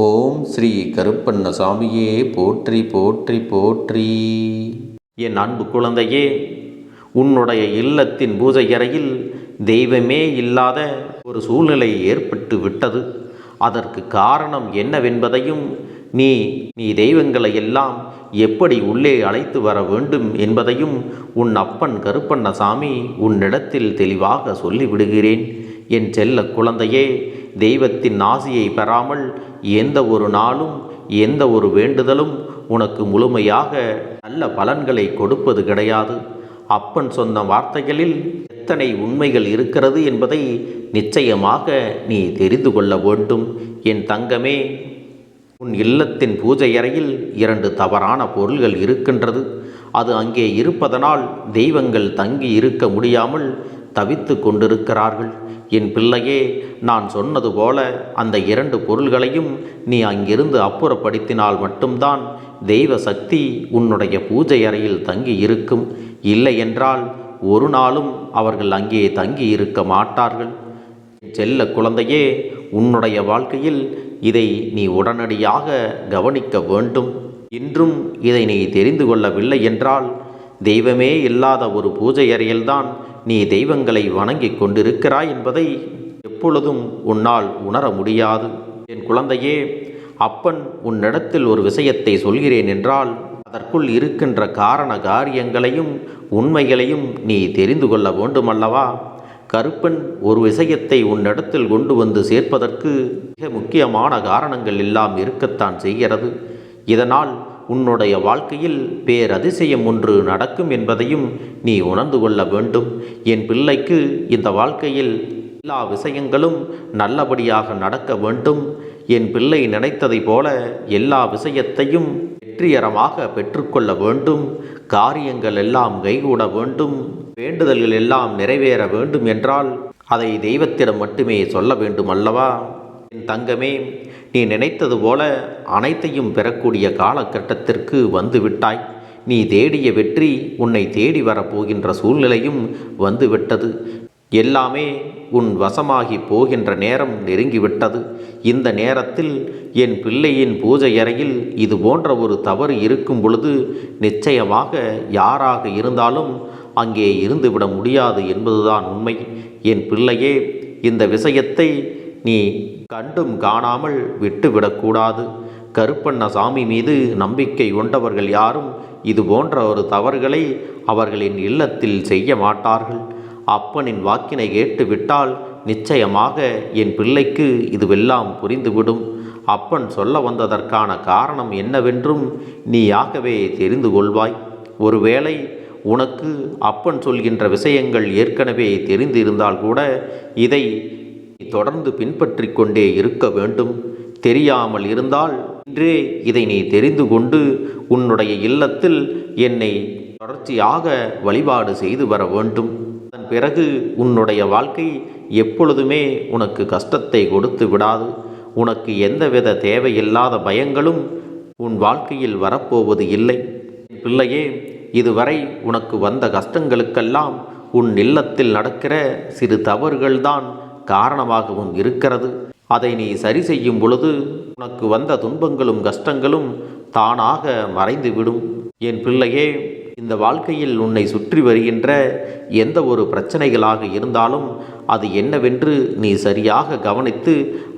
ஓம் ஸ்ரீ கருப்பண்ணசாமியே போற்றி போற்றி போற்றி. என் அன்பு குழந்தையே உன்னுடைய இல்லத்தின் பூஜை அறையில் தெய்வமே இல்லாத ஒரு சூழ்நிலை ஏற்பட்டு விட்டது. அதற்கு காரணம் என்னவென்பதையும் நீ நீ தெய்வங்களை எல்லாம் எப்படி உள்ளே அழைத்து வர வேண்டும் என்பதையும் உன் அப்பன் கருப்பண்ணசாமி உன்னிடத்தில் தெளிவாக சொல்லிவிடுகிறேன். என் செல்ல குழந்தையே தெய்வத்தின் ஆசையை பெறாமல் எந்த ஒரு நாளும் எந்த ஒரு வேண்டுதலும் உனக்கு முழுமையாக நல்ல பலன்களை கொடுப்பது கிடையாது. அப்பன் சொன்ன வார்த்தைகளில் எத்தனை உண்மைகள் இருக்கிறது என்பதை நிச்சயமாக நீ தெரிந்து கொள்ள வேண்டும். என் தங்கமே உன் இல்லத்தின் பூஜை அறையில் இரண்டு தவறான பொருள்கள் இருக்கின்றது. அது அங்கே இருப்பதனால் தெய்வங்கள் தங்கி இருக்க முடியாமல் தவித்து கொண்டிருக்கிறார்கள். என் பிள்ளையே நான் சொன்னது போல அந்த இரண்டு பொருள்களையும் நீ அங்கிருந்து அப்புறப்படுத்தினால் மட்டும்தான் தெய்வ சக்தி உன்னுடைய பூஜை அறையில் தங்கி இருக்கும் இல்லை என்றால் ஒரு நாளும் அவர்கள் அங்கே தங்கி இருக்க மாட்டார்கள். செல்ல குழந்தையே உன்னுடைய வாழ்க்கையில் இதை நீ உடனடியாக கவனிக்க வேண்டும். இன்றும் இதை நீ தெரிந்து கொள்ளவில்லை என்றால் தெய்வமே இல்லாத ஒரு பூஜை அறையில்தான் நீ தெய்வங்களை வணங்கிக் கொண்டிருக்கிறாய் என்பதை எப்பொழுதும் உன்னால் உணர முடியாது. என் குழந்தையே அப்பன் உன்னிடத்தில் ஒரு விஷயத்தை சொல்கிறேன் என்றால் அதற்குள் இருக்கின்ற காரண காரியங்களையும் உண்மைகளையும் நீ தெரிந்து கொள்ள வேண்டுமல்லவா? கருப்பன் ஒரு விஷயத்தை உன்னிடத்தில் கொண்டு வந்து சேர்ப்பதற்கு மிக முக்கியமான காரணங்கள் எல்லாம் இருக்கத்தான் செய்கிறது. இதனால் உன்னுடைய வாழ்க்கையில் பேரதிசயம் ஒன்று நடக்கும் என்பதையும் நீ உணர்ந்து கொள்ள வேண்டும். என் பிள்ளைக்கு இந்த வாழ்க்கையில் எல்லா விஷயங்களும் நல்லபடியாக நடக்க வேண்டும். என் பிள்ளை நினைத்ததை போல எல்லா விஷயத்தையும் வெற்றிகரமாக பெற்றுக்கொள்ள வேண்டும். காரியங்கள் எல்லாம் கைகூட வேண்டும். வேண்டுதல்கள் எல்லாம் நிறைவேற வேண்டும் என்றால் அதை தெய்வத்திடம் மட்டுமே சொல்ல வேண்டும் அல்லவா? தங்கமே நீ நினைத்தது போல அனைத்தையும் பெறக்கூடிய காலகட்டத்திற்கு வந்துவிட்டாய். நீ தேடிய வெற்றி உன்னை தேடி வரப்போகின்ற சூழ்நிலையும் வந்துவிட்டது. எல்லாமே உன் வசமாகி போகின்ற நேரம் நெருங்கிவிட்டது. இந்த நேரத்தில் என் பிள்ளையின் பூஜை அறையில் இது போன்ற ஒரு தவறு இருக்கும் பொழுது நிச்சயமாக யாராக இருந்தாலும் அங்கே இருந்துவிட முடியாது என்பதுதான் உண்மை. என் பிள்ளையே இந்த விஷயத்தை நீ கண்டும் காணாமல் விட்டுவிடக்கூடாது. கருப்பண்ணசாமி மீது நம்பிக்கை கொண்டவர்கள் யாரும் இது போன்ற ஒரு தவறுகளை அவர்களின் இல்லத்தில் செய்ய மாட்டார்கள். அப்பனின் வாக்கினை கேட்டுவிட்டால் நிச்சயமாக என் பிள்ளைக்கு இதுவெல்லாம் புரிந்துவிடும். அப்பன் சொல்ல வந்ததற்கான காரணம் என்னவென்றும் நீயாகவே தெரிந்து கொள்வாய். ஒருவேளை உனக்கு அப்பன் சொல்கின்ற விஷயங்கள் ஏற்கனவே தெரிந்திருந்தால் கூட இதை தொடர்ந்து பின்பற்றி கொண்டே இருக்க வேண்டும். தெரியாமல் இருந்தால் இன்றே இதை நீ தெரிந்து கொண்டு உன்னுடைய இல்லத்தில் என்னை தொடர்ச்சியாக வழிபாடு செய்து வர வேண்டும். அதன் பிறகு உன்னுடைய வாழ்க்கை எப்பொழுதுமே உனக்கு கஷ்டத்தை கொடுத்து விடாது. உனக்கு எந்தவித தேவையில்லாத பயங்களும் உன் வாழ்க்கையில் வரப்போவது இல்லை. பிள்ளையே இதுவரை உனக்கு வந்த கஷ்டங்களுக்கெல்லாம் உன் இல்லத்தில் நடக்கிற சிறு தவறுகள்தான் காரணமாகவும் இருக்கிறது. அதை நீ சரி செய்யும் பொழுது உனக்கு வந்த துன்பங்களும் கஷ்டங்களும் தானாக மறைந்துவிடும். என் பிள்ளையே இந்த வாழ்க்கையில் உன்னை சுற்றி வருகின்ற எந்த ஒரு பிரச்சனைகளாக இருந்தாலும் அது என்னவென்று நீ சரியாக கவனித்து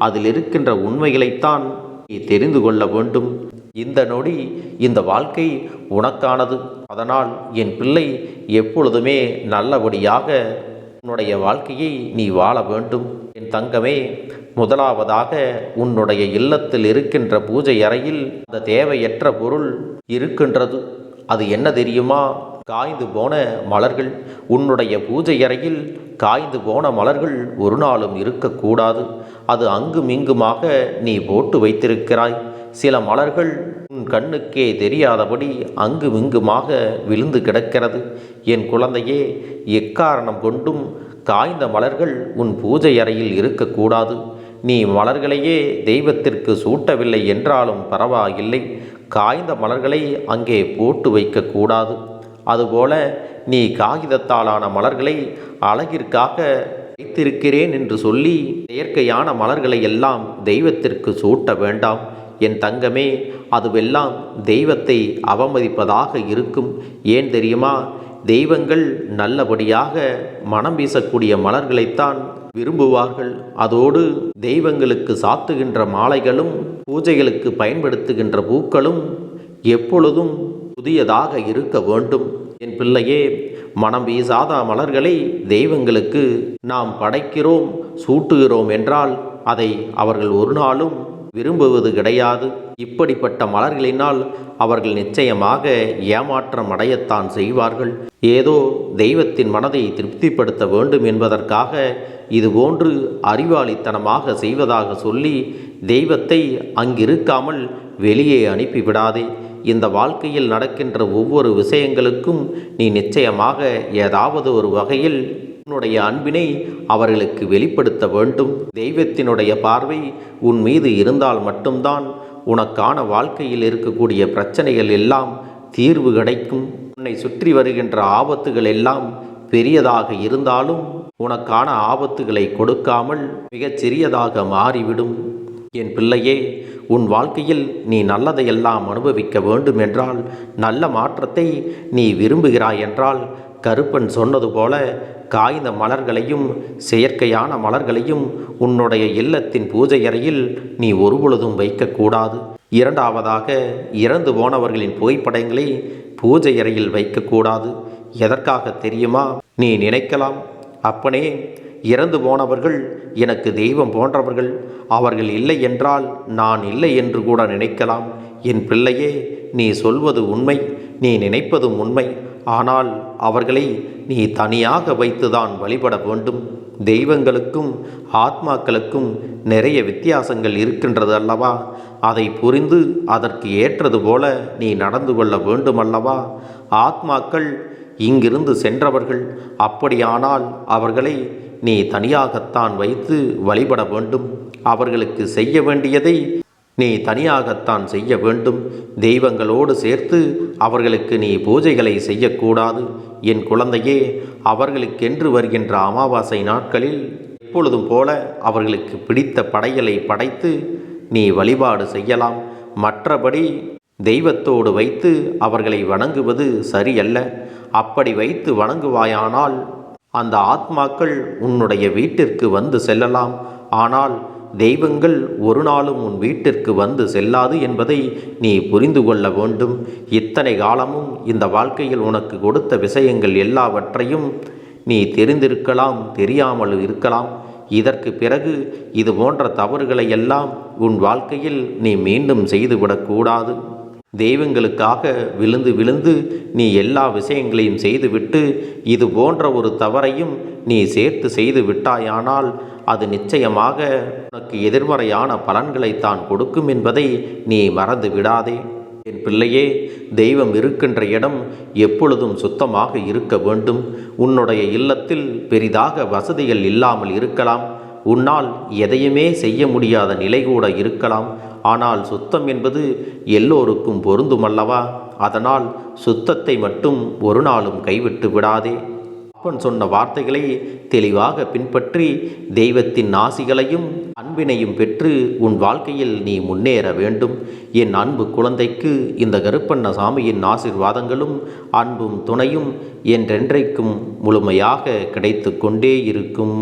அதில் இருக்கின்ற உண்மைகளைத்தான் நீ தெரிந்து கொள்ள வேண்டும். இந்த நொடி இந்த வாழ்க்கை உனக்கானது. அதனால் என் பிள்ளை எப்பொழுதுமே நல்லபடியாக உன்னுடைய வாழ்க்கையை நீ வாழ வேண்டும். என் தங்கமே முதலாவதாக உன்னுடைய இல்லத்தில் இருக்கின்ற பூஜை அறையில் அந்த தேவையற்ற பொருள் இருக்கின்றது. அது என்ன தெரியுமா? காய்ந்து போன மலர்கள். உன்னுடைய பூஜை அறையில் காய்ந்து போன மலர்கள் ஒரு நாளும் இருக்கக்கூடாது. அது அங்கும் இங்குமாக நீ போட்டு வைத்திருக்கிறாய். சில மலர்கள் உன் கண்ணுக்கே தெரியாதபடி அங்கும் இங்குமாக விழுந்து கிடக்கிறது. என் குழந்தையே எக்காரணம் கொண்டும் காய்ந்த மலர்கள் உன் பூஜை அறையில் இருக்கக்கூடாது. நீ மலர்களையே தெய்வத்திற்கு சூட்டவில்லை என்றாலும் பரவாயில்லை. காய்ந்த மலர்களை அங்கே போட்டு வைக்கக்கூடாது. அதுபோல நீ காகிதத்தாலான மலர்களை அழகிற்காக வைத்திருக்கிறேன் என்று சொல்லி செயற்கையான மலர்களை எல்லாம் தெய்வத்திற்கு சூட்ட வேண்டாம். என் தங்கமே அதுவெல்லாம் தெய்வத்தை அவமதிப்பதாக இருக்கும். ஏன் தெரியுமா? தெய்வங்கள் நல்லபடியாக மனம் வீசக்கூடிய மலர்களைத்தான் விரும்புவார்கள். அதோடு தெய்வங்களுக்கு சாத்துகின்ற மாலைகளும் பூஜைகளுக்கு பயன்படுத்துகின்ற பூக்களும் எப்பொழுதும் புதியதாக இருக்க வேண்டும். என் பிள்ளையே மனம் வீசாத மலர்களை தெய்வங்களுக்கு நாம் படைக்கிறோம் சூட்டுகிறோம் என்றால் அதை அவர்கள் ஒரு நாளும் விரும்புவது கிடையாது. இப்படிப்பட்ட மலர்களினால் அவர்கள் நிச்சயமாக ஏமாற்றம் அடையத்தான் செய்வார்கள். ஏதோ தெய்வத்தின் மனதை திருப்திப்படுத்த வேண்டும் என்பதற்காக இதுபோன்று அறிவாளித்தனமாக செய்வதாக சொல்லி தெய்வத்தை அங்கிருக்காமல் வெளியே அனுப்பிவிடாதே இந்த வாழ்க்கையில் நடக்கின்ற ஒவ்வொரு விஷயங்களுக்கும் நீ நிச்சயமாக ஏதாவது ஒரு வகையில் உன்னுடைய அன்பினை அவர்களுக்கு வெளிப்படுத்த வேண்டும். தெய்வத்தினுடைய பார்வை உன் மீது இருந்தால் மட்டும்தான் உனக்கான வாழ்க்கையில் இருக்கக்கூடிய பிரச்சனைகள் எல்லாம் தீர்வு கிடைக்கும். உன்னை சுற்றி வருகின்ற ஆபத்துகள் எல்லாம் பெரியதாக இருந்தாலும் உனக்கான ஆபத்துகளை கொடுக்காமல் மிகச் சிறியதாக மாறிவிடும். என் பிள்ளையே உன் வாழ்க்கையில் நீ நல்லதையெல்லாம் அனுபவிக்க வேண்டும் என்றால் நல்ல மாற்றத்தை நீ விரும்புகிறாய் என்றால் கருப்பன் சொன்னது போல காய்ந்த மலர்களையும் செயற்கையான மலர்களையும் உன்னுடைய இல்லத்தின் பூஜை அறையில் நீ ஒருபொழுதும் வைக்கக்கூடாது. இரண்டாவதாக இறந்து போனவர்களின் புகைப்படங்களை பூஜை அறையில் வைக்கக்கூடாது. எதற்காக தெரியுமா? நீ நினைக்கலாம். அப்பனே இறந்து போனவர்கள் எனக்கு தெய்வம் போன்றவர்கள். அவர்கள் இல்லை என்றால் நான் இல்லை என்று கூட நினைக்கலாம். என் பிள்ளையே நீ சொல்வது உண்மை நீ நினைப்பதும் உண்மை. ஆனால் அவர்களை நீ தனியாக வைத்துதான் வழிபட வேண்டும். தெய்வங்களுக்கும் ஆத்மாக்களுக்கும் நிறைய வித்தியாசங்கள் இருக்கின்றது அல்லவா? அதை புரிந்து அதற்கு ஏற்றது போல நீ நடந்து கொள்ள வேண்டும் அல்லவா ஆத்மாக்கள் இங்கிருந்து சென்றவர்கள் அப்படியானால் அவர்களை நீ தனியாகத்தான் வைத்து வழிபட வேண்டும். அவர்களுக்கு செய்ய வேண்டியதை நீ தனியாகத்தான் செய்ய வேண்டும். தெய்வங்களோடு சேர்த்து அவர்களுக்கு நீ பூஜைகளை செய்யக்கூடாது. என் குழந்தையே அவர்களுக்கென்று வருகின்ற அமாவாசை நாட்களில் எப்பொழுதும் போல அவர்களுக்கு பிடித்த படையலை படைத்து நீ வழிபாடு செய்யலாம். மற்றபடி தெய்வத்தோடு வைத்து அவர்களை வணங்குவது சரியல்ல. அப்படி வைத்து வணங்குவாயானால் அந்த ஆத்மாக்கள் உன்னுடைய வீட்டிற்கு வந்து செல்லலாம். ஆனால் தெய்வங்கள் ஒரு நாளும் உன் வீட்டிற்கு வந்து செல்லாது என்பதை நீ புரிந்து கொள்ள வேண்டும். இத்தனை காலமும் இந்த வாழ்க்கையில் உனக்கு கொடுத்த விஷயங்கள் எல்லாவற்றையும் நீ தெரிந்திருக்கலாம் தெரியாமல் இருக்கலாம். இதற்கு பிறகு இது போன்ற தவறுகளை எல்லாம் உன் வாழ்க்கையில் நீ மீண்டும் செய்துவிடக்கூடாது தெய்வங்களுக்காக விழுந்து விழுந்து நீ எல்லா விஷயங்களையும் செய்துவிட்டு இது போன்ற ஒரு தவறையும் நீ சேர்த்து செய்து விட்டாயானால் அது நிச்சயமாக உனக்கு எதிர்மறையான பலன்களைத்தான் கொடுக்கும் என்பதை நீ மறந்து விடாதே. என் பிள்ளையே தெய்வம் இருக்கின்ற இடம் எப்பொழுதும் சுத்தமாக இருக்க வேண்டும். உன்னுடைய இல்லத்தில் பெரிதாக வசதிகள் இல்லாமல் இருக்கலாம். உன்னால் எதையுமே செய்ய முடியாத நிலை கூட இருக்கலாம். ஆனால் சுத்தம் என்பது எல்லோருக்கும் பொருந்துமல்லவா? அதனால் சுத்தத்தை மட்டும் ஒரு நாளும் கைவிட்டு விடாதே. அப்பன் சொன்ன வார்த்தைகளை தெளிவாக பின்பற்றி தெய்வத்தின் ஆசிகளையும் அன்பினையும் பெற்று உன் வாழ்க்கையில் நீ முன்னேற வேண்டும். என் அன்பு குழந்தைக்கு இந்த கருப்பண்ண சாமியின் ஆசிர்வாதங்களும் அன்பும் துணையும் என்றென்றைக்கும் முழுமையாக கிடைத்து கொண்டே இருக்கும்.